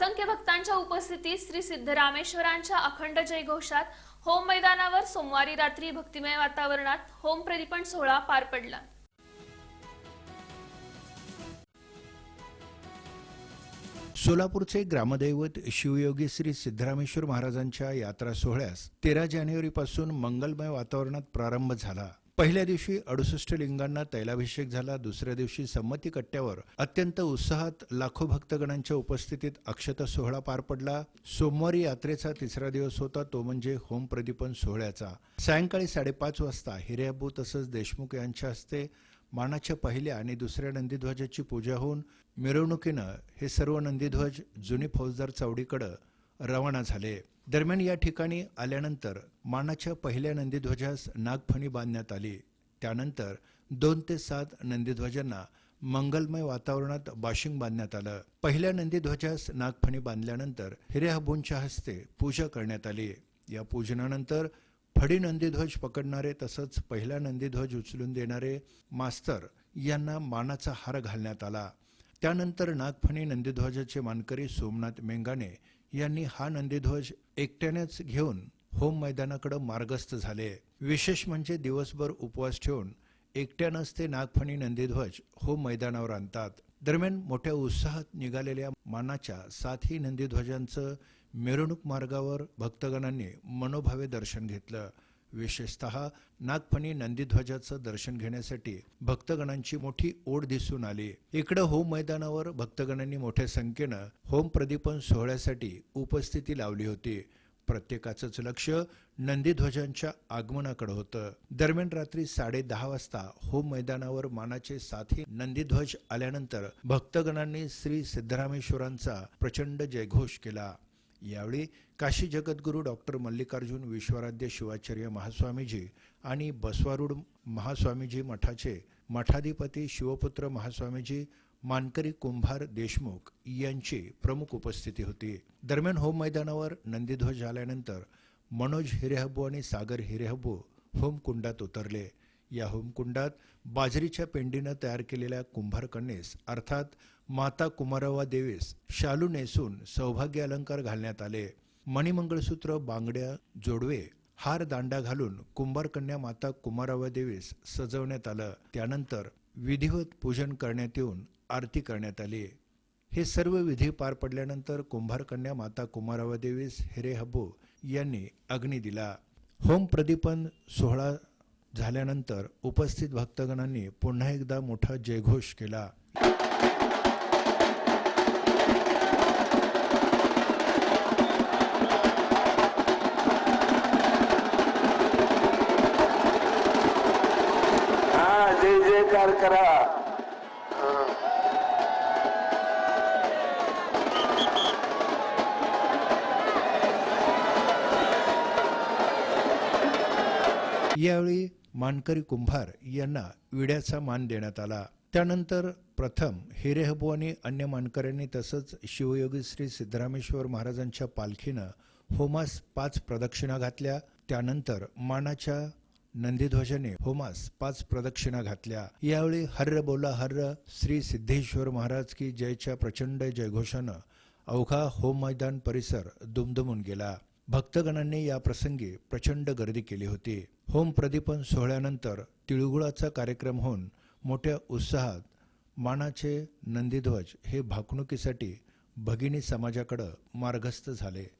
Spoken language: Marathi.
असंख्य भक्तांच्या उपस्थितीत श्री सिद्धरामेश्वरांच्या अखंड जयघोषात होम मैदानावर सोमवारी रात्री भक्तिमय वातावरणात होम प्रदीपण सोहळा पार पडला. सोलापूरचे ग्रामदैवत शिवयोगी श्री सिद्धरामेश्वर महाराजांच्या यात्रा सोहळ्यास तेरा जानेवारीपासून मंगलमय वातावरणात प्रारंभ झाला. पहिल्या दिवशी अडुसष्ट लिंगांना तैलाभिषेक झाला दुसऱ्या दिवशी संमती कट्ट्यावर अत्यंत उत्साहात लाखो भक्तगणांच्या उपस्थितीत अक्षता सोहळा पार पडला. सोमवारी यात्रेचा तिसरा दिवस होता तो म्हणजे होम प्रदीपन सोहळ्याचा. सायंकाळी साडेपाच वाजता हिर्याबू तसंच देशमुख यांच्या हस्ते मानाच्या पहिल्या आणि दुसऱ्या नंदीध्वजाची पूजा होऊन मिरवणुकीनं हे सर्व नंदीध्वज जुनी फौजदार चौडीकडं रवाना झाले. दरम्यान या ठिकाणी आल्यानंतर मानाच्या पहिल्या नंदीध्वजास नागफणी बांधण्यात आली. त्यानंतर दोन ते सात नंदीध्वजांना मंगलमय वातावरणात बाशिंग बांधण्यात आलं. पहिल्या नंदीध्वजास नागफणी बांधल्यानंतर हिरेहबूंच्या हस्ते पूजा करण्यात आली. या पूजनानंतर फडी नंदीध्वज पकडणारे तसंच पहिला नंदीध्वज उचलून देणारे मास्तर यांना मानाचा हार घालण्यात आला. त्यानंतर नागफणी नंदीध्वजाचे मानकरी सोमनाथ मेंगाने यांनी हा नंदीध्वज एकट्यानेच घेऊन होम मैदानाकडे मार्गस्थ झाले. विशेष म्हणजे दिवसभर उपवास ठेवून एकट्यानंच ते नागफणी नंदीध्वज होम मैदानावर आणतात. दरम्यान मोठ्या उत्साहात निघालेल्या मानाच्या सातही नंदीध्वजांचं मिरवणूक मार्गावर भक्तगणांनी मनोभावे दर्शन घेतलं. विशेषतः नागफणी नंदीध्वजाचं दर्शन घेण्यासाठी भक्तगणांची मोठी ओढ दिसून आली. इकडं होम मैदानावर भक्तगणांनी मोठ्या संख्येनं होम प्रदीपन सोहळ्यासाठी उपस्थिती लावली होती. प्रत्येकाचंच लक्ष नंदीध्वजांच्या आगमनाकडे होतं. दरम्यान रात्री साडे दहा वाजता होम मैदानावर मानाचे साथी नंदीध्वज आल्यानंतर भक्तगणांनी श्री सिद्धरामेश्वरांचा प्रचंड जयघोष केला. यावेळी काशी जगद्गुरू डॉक्टर मल्लिकार्जुन विश्वराध्य शिवाचार्य महास्वामीजी आणि बसवारूढ महास्वामीजी मठाचे मठाधिपती शिवपुत्र महास्वामीजी मानकरी कुंभार देशमुख यांची प्रमुख उपस्थिती होती. दरम्यान होम मैदानावर नंदीध्वज झाल्यानंतर मनोज हिरेहब्बू आणि सागर हिरेहब्बू होमकुंडात उतरले. या होमकुंडात बाजरीच्या पेंडीनं तयार केलेल्या कुंभारकन्येस अर्थात माता कुमारवा देवीस शालू नेसून सौभाग्य अलंकार घालण्यात आले. मणिमंगळसूत्र बांगड्या जोडवे हार दांडा घालून कुंभारकन्या माता कुमारावा देवीस सजवण्यात आलं. त्यानंतर विधिवत पूजन करण्यात येऊन आरती करण्यात आली. हे सर्व विधी पार पडल्यानंतर कुंभारकन्या माता कुमारावा देवीस हिरे हब्बू यांनी अग्नी दिला. होम प्रदीपन सोहळा झाल्यानंतर उपस्थित भक्तगणांनी पुन्हा एकदा मोठा जयघोष केला. करा. यावेळी मानकरी कुंभार यांना विड्याचा मान देण्यात आला. त्यानंतर प्रथम हिरेहबू आणि अन्य मानकऱ्यांनी तसंच शिवयोगी श्री सिद्धरामेश्वर महाराजांच्या पालखीनं होमास पाच प्रदक्षिणा घातल्या. त्यानंतर मानाच्या नंदीध्वजाने होमास पाच प्रदक्षिणा घातल्या. यावेळी हर्र बोला हर्र श्री सिद्धेश्वर महाराज की जयच्या प्रचंड जयघोषानं अवघा होम मैदान परिसर दुमदुमून गेला. भक्तगणांनी या प्रसंगी प्रचंड गर्दी केली होती. होम प्रदीपन सोहळ्यानंतर तिळगुळाचा कार्यक्रम होऊन मोठ्या उत्साहात मानाचे नंदीध्वज हे भाकणुकीसाठी भगिनी समाजाकडं मार्गस्थ झाले.